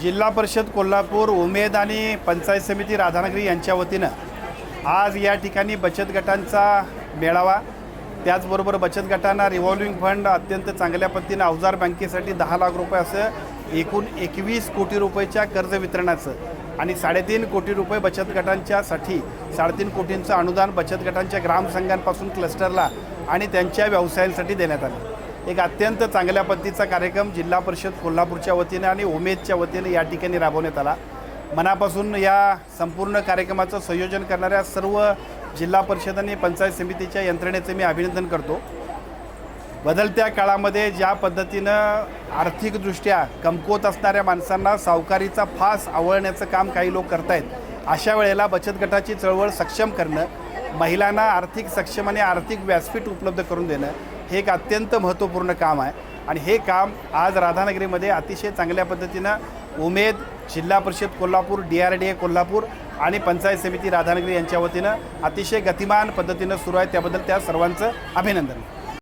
जिल्हा परिषद कोल्हापूर उमेद आणि पंचायत समिती राधानगरी यांच्या वतीनं आज या ठिकाणी बचत गटांचा मेळावा त्याचबरोबर बचत गटांना रिव्हॉल्विंग फंड अत्यंत चांगल्या पद्धतीनं अवजार बँकेसाठी दहा लाख रुपये असं एकूण एकवीस कोटी रुपयेच्या कर्ज वितरणाचं आणि साडेतीन कोटी रुपये बचत गटांच्यासाठी साडेतीन कोटींचं अनुदान बचत गटांच्या ग्रामसंघांपासून क्लस्टरला आणि त्यांच्या व्यवसायांसाठी देण्यात आलं. एक अत्यंत चांगल्या पद्धतीचा कार्यक्रम जिल्हा परिषद कोल्हापूरच्या वतीने आणि उमेदच्या वतीने या ठिकाणी राबवण्यात आला. मनापासून या संपूर्ण कार्यक्रमाचं संयोजन करणाऱ्या सर्व जिल्हा परिषद आणि पंचायत समितीच्या यंत्रणेचं मी अभिनंदन करतो. बदलत्या काळामध्ये ज्या पद्धतीनं आर्थिकदृष्ट्या कमकुवत असणाऱ्या माणसांना सावकारीचा फास आवळण्याचं काम काही लोक करतायत अशा वेळेला बचत गटाची चळवळ सक्षम करणं महिलांना आर्थिक सक्षम आणि आर्थिक व्यासपीठ उपलब्ध करून देणं हे एक अत्यंत महत्त्वपूर्ण काम आहे. आणि हे काम आज राधानगरीमध्ये अतिशय चांगल्या पद्धतीनं Umed zilla parishad Kolhapur D R D A Kolhapur आणि पंचायत समिती राधानगरी यांच्या वतीनं अतिशय गतिमान पद्धतीनं सुरू आहे. त्याबद्दल त्या सर्वांचं अभिनंदन.